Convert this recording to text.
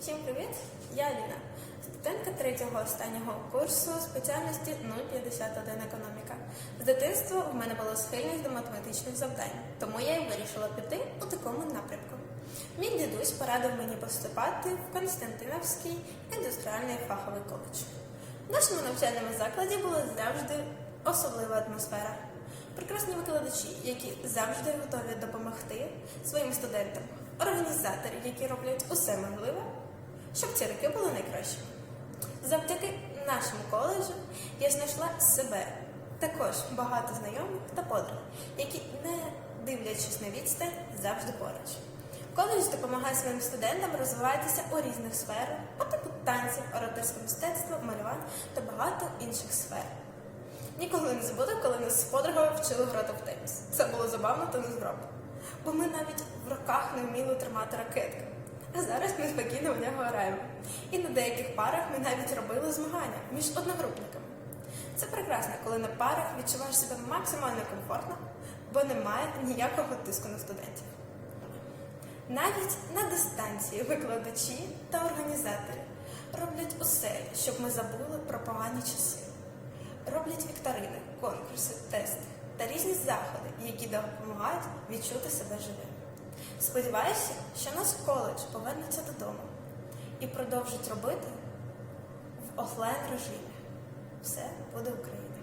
Всім привіт! Я Аліна, студентка третього останнього курсу спеціальності 051 економіка. З дитинства в мене була схильність до математичних завдань, тому я й вирішила піти у такому напрямку. Мій дідусь порадив мені поступати в Константиновський індустріальний фаховий коледж. В нашому навчальному закладі була завжди особлива атмосфера. Прекрасні викладачі, які завжди готові допомогти своїм студентам, організатори, які роблять усе можливе, щоб ці роки були найкращими. Завдяки нашому коледжу я знайшла себе, також багато знайомих та подруг, які, не дивлячись на відстань, завжди поруч. Коледж допомагає своїм студентам розвиватися у різних сферах, по типу танців, ораторського мистецтва, малювань та багато інших сфер. Ніколи не забуду, коли нас з подругою вчили грати в теніс. Це було забавно та незгробно. Бо ми навіть в руках не вміли тримати ракетки. А зараз ми спокійно в нього граємо. І на деяких парах ми навіть робили змагання між одногрупниками. Це прекрасно, коли на парах відчуваєш себе максимально комфортно, бо немає ніякого тиску на студентів. Навіть на дистанції викладачі та організатори роблять усе, щоб ми забули про погані часи. Роблять вікторини, конкурси, тести та різні заходи, які допомагають відчути себе живим. Сподіваюся, що наш коледж повернеться додому і продовжить робити в офлайн режимі. Все буде Україна!